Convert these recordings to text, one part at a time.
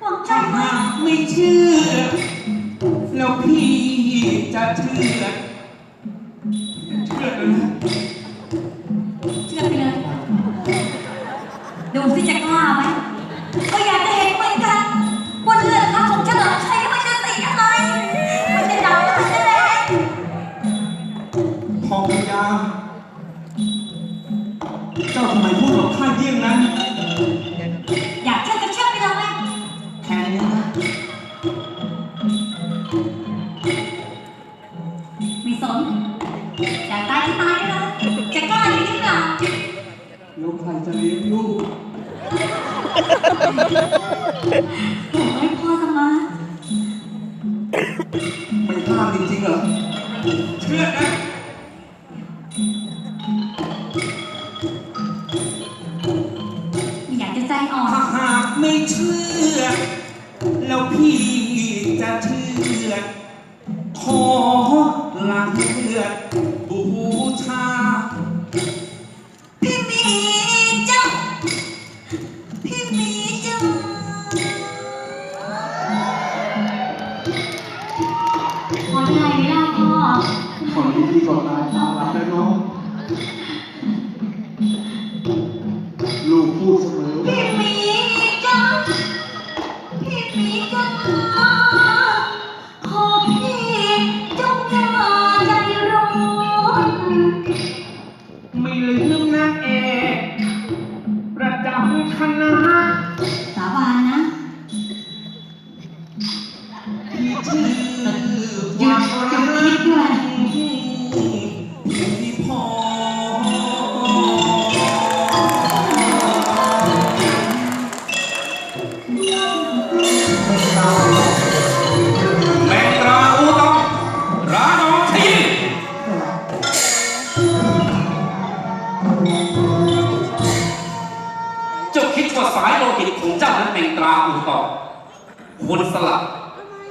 หวังใจถ้าไหมหากไม่เชื่อ แล้วพี่จะเชื่อเชื่อเลยนะ เชื่อไปเลยดูสิจะกล้าไหมก็อยากจะเห็นเหมือนกันว่าเลือดข้าของเฉลิมชัยนี่มันจะสีอะไรมันจะดำหรือมันจะแดงทองยาเจ้าทำไมพูดกับข้าเยี่ยงนั้น โอ้พ่อสมาร์ทไม่พลาดจริงๆเหรอ เชื่อนะ พี่มี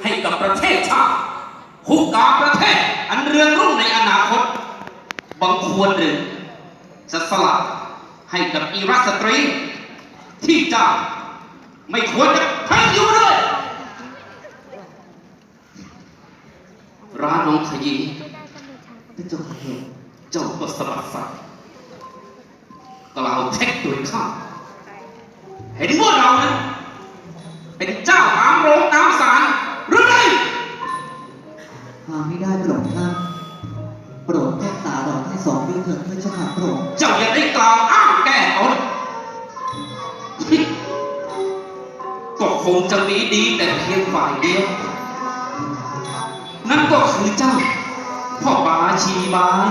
ให้กับประเทศชาติคุกกาประเทศอันเรืองรุ่งในอนาคตบังควรหรือจะสลับให้กับอีรักสตรี ที่จ้าไม่ควรจะให้อยู่ด้วยร้านน้องขยี้ที่เจ้าเห็นเจ้าก็สลัดสัตว์กล่าวเท็จโดยข้าเห็นว่าเรานั้นเป็นเจ้า จะมีดีแต่เพียงฝ่ายเดียว นั่นก็คือเจ้า พ่อบาชีบาย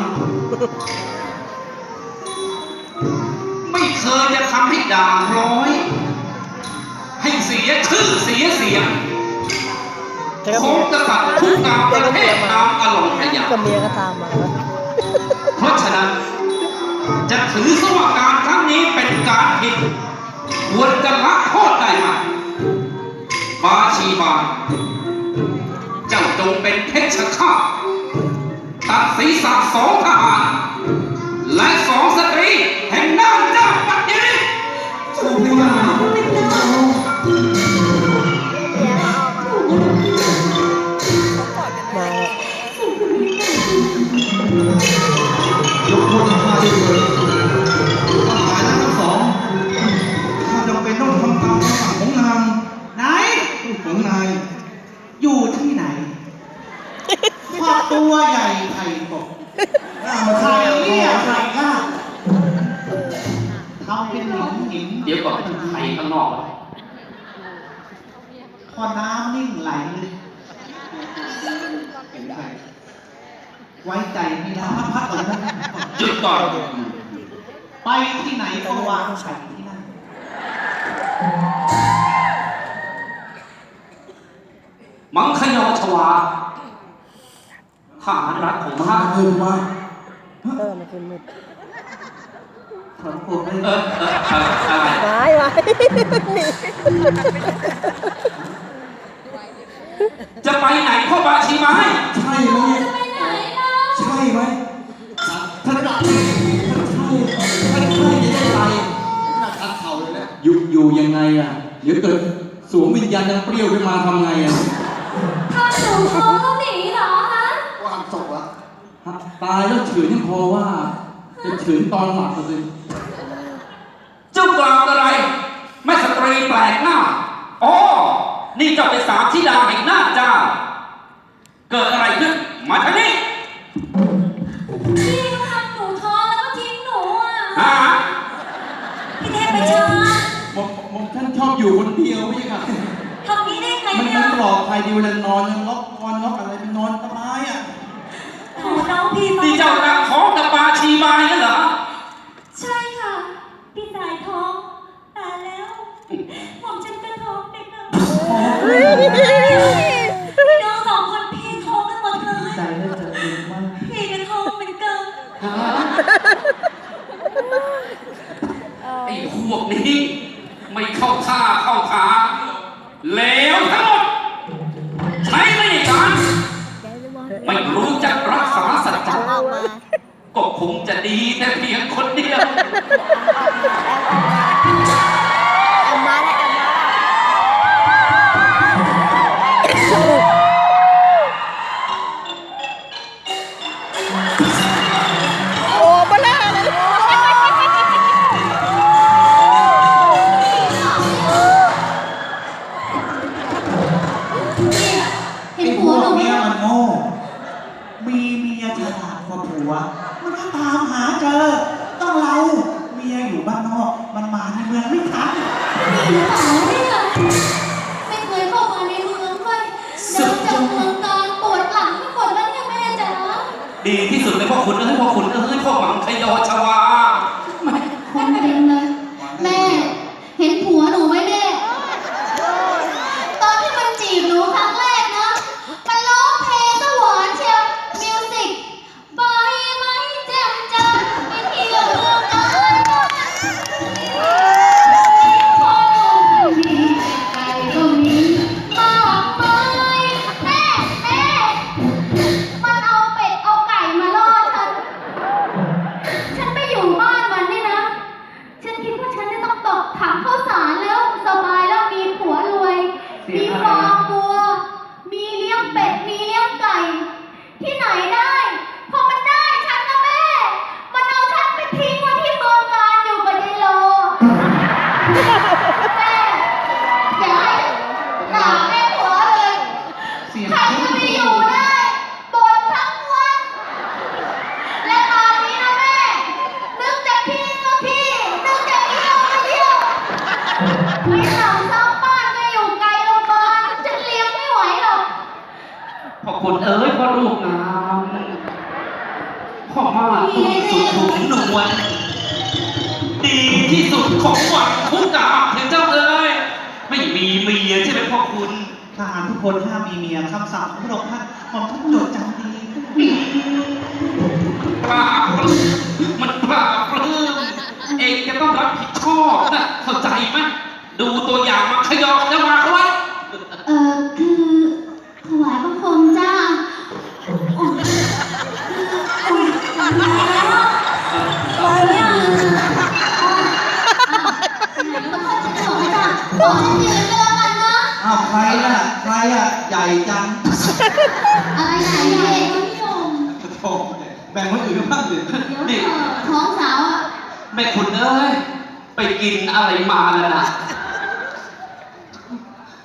ไม่เคยจะทำให้ด่างพร้อย ให้เสียชื่อเสียเสียงของกษัตริย์ทุกกามประเทศตามอารมณ์ขยันกับเมียก็ตามมาแล้วเพราะฉะนั้น จะถือสว่าการครั้งนี้เป็นการผิดควรจะ ชีบาเจ้าจงเป็นเพชฌฆาตตัดศีรษะสองทหาร ก่อนใครข้างนอกวะพอน้ำนิ่งไหลเลยไว้ใจไม่ได้พักก่อนนะหยุดก่อน ไปที่ไหนก็วางไข่ที่นั่น มังคยอชวาทหารรักของข้าเออว่าเออมันคือมืด ถอนผมเลยเออเออเอออะไรไว้ไว้หนีจะไปไหนพ่อบาชีมาให้ใช่ไหมไปไหนล่ะใช่ไหมท่านกลับท่านใช่ท่านใช่จะได้ไปหน้าตาเข่าเลยนะอยู่อยู่ยังไงอะเดี๋ยวเกิดสวมวิญญาณยังเปรี้ยวขึ้นมาทำไงอะถ้าหนูท้องแล้วหนีเหรอฮะวางศพอะตายแล้วเฉือนยังพอว่า จะเฉือนตอนหลับเลยเจ้ากล่าวอะไรแม่สตรีแปลกหน้า อ๋อ นี่เจ้าเป็นสามธิดาแห่งหน้าเจ้า เกิดอะไรขึ้น มาทางนี้พี่ก็ทำหนูท้องแล้วก็ทิ้งหนูอะหาพี่เทพไปชาหมอมหมอมท่านชอบอยู่คนเดียวไม่ใช่ครับทำนี้ได้ไงมันเนี่มัยนปลอดภัยดีเวลานอนยังล็อกนอนล็อกอะไรเป็นนอนสบายอะโอ้น้องพี่นี่เจ้านั่ง มายนั่นเหรอ ใช่ค่ะ พี่สายท้องตายแล้วหม่อมฉันก็ท้องเด็กนะพี่น้องสองคนพี่ท้องกันหมดเลยใจได้เจอคุณมากพี่ก็ท้องเหมือนกันไอ้พวกนี้ ไม่เข้าท่า จะดีแต่เพียงคนเดียว แอมมาแล้วแอมมาแล้วโอ้มาแล้วเลยเห็นหัวหนูไหมเมียมันโง่ มีเมียฉลาดกว่าผัวามหาเจอ ต้องเรา เมียอยู่บ้านนอก มันมาในเมืองไม่ทันมีหรือเปล่าเนี่ยไม่เคยเข้ามาในเมืองเลยเดินจากเมืองการปวดหลังไม่หมดแล้วเนี่ยแม่จ๋าดีที่สุดเลยพ่อขุนเอ้ยพ่อขุนเอ้ยพ่อหวังขยอชวา พ่อขุนเอ้ยพ่อลูกงามพ่อมากผู้สุดถุงนวลดีที่สุดของหวังคุกกาบถึงเจ้าเอ้ยไม่มีเมียใช่ไหมพ่อคุณทหารทุกคนห้ามมีเมียคำสั่งของพระองค์ท่านหม่อมท่านจดจำดีปราบปลื้มมันปราบปลื้มเองจะต้องรับผิดชอบ อะไรใหญ่ใหญ่นิยมโอ้แบ่งไว้อื่นบ้างสิเดี๋ยวเถอะท้องสาวอะแม่คุณเอ้ย ไปกินอะไรมาแล้วนะ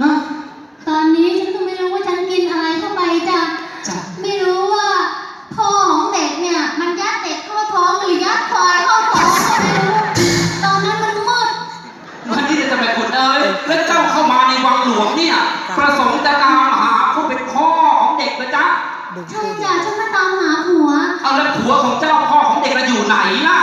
ฮะตอนนี้ฉันก็ไม่รู้ว่าฉันกินอะไรเข้าไปจ้ะจ้ะไม่รู้ว่าพ่อของเด็กเนี่ย มันยัดเด็กเข้าท้องหรือยัดควายเข้าท้องก็ไม่รู้ตอนนั้นมันมืดวันนี้จะแม่คุณเอ้ย แล้วเจ้าเข้ามาในวังหลวงเนี่ย ประสงค์จะตามหาผู้เป็นพ่อของเด็กนะจ๊ะ ใช่จ้ะฉันมาตามหาผัว เอาแล้วผัวของเจ้าพ่อของเด็กเราอยู่ไหนล่ะ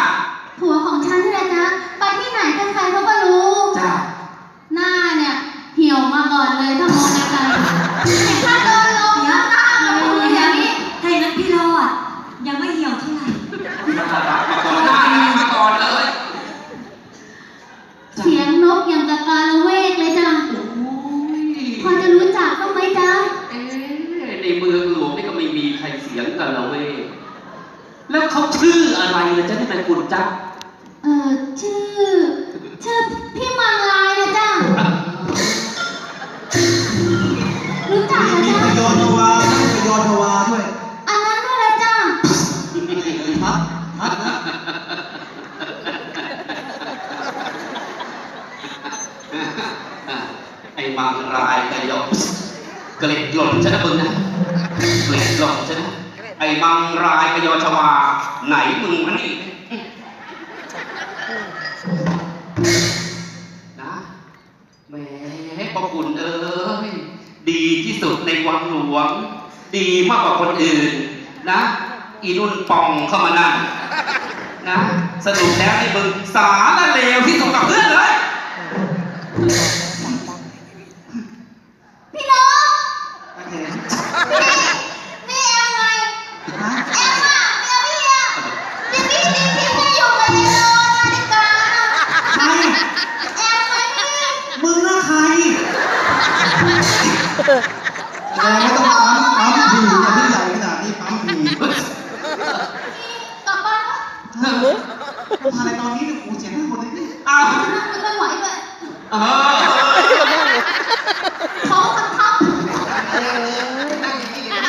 มังรายกยอชวา ไหนมึงมันนี่นะแหมพระคุณเอ้ยดีที่สุดในวังหลวง ดีมากกว่าคนอื่น นะ อีนุ่นปองเข้ามานั่นนะสรุปแล้วนี่มึงสาละเลวที่สุดกับเพื่อนเลย มาอะไรตอนนี้เนี่ยกูเสียงทั้งหมดเลยนี่อ้าวนั่งไม่ค่อยไหวด้วยเออท้องมันทับมึ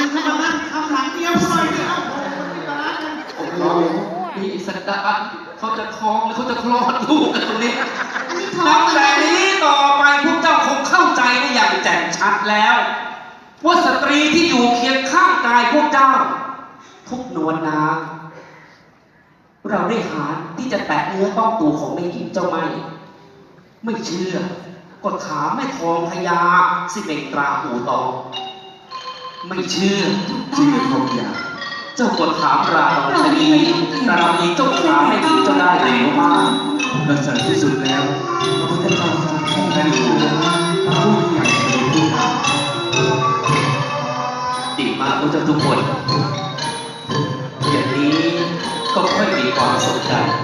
งมานั่งทำหลังเดียวหน่อยเนี่ยเอ้าโอ้โหมันมีตลาดกันโอ้โหนี่สันดานเขาจะท้องหรือเขาจะคลอดลูกกันตรงนี้อันนี้ท้องนับมันแต่นี้ต่อไปพวกเจ้าคงเข้าใจได้อย่างแจ่มชัดแล้ว ว่าสตรีที่อยู่เคียงข้างกายพวกเจ้า ทุกนวลนาง เราได้หาที่จะแตะเนื้อต้องตัวของแม่หญิงเจ้าไม่ ไม่เชื่อ ก็ถามแม่ทองพญาสิเป็นตราหูตองไม่เชื่อชื่อทองยาเจ้ากดถามราเราชนีรามีเจ้าถามไม่ถึงเจ้าได้หรือว่าดังสันที่สุดแล้วพระพุทธเจ้า อ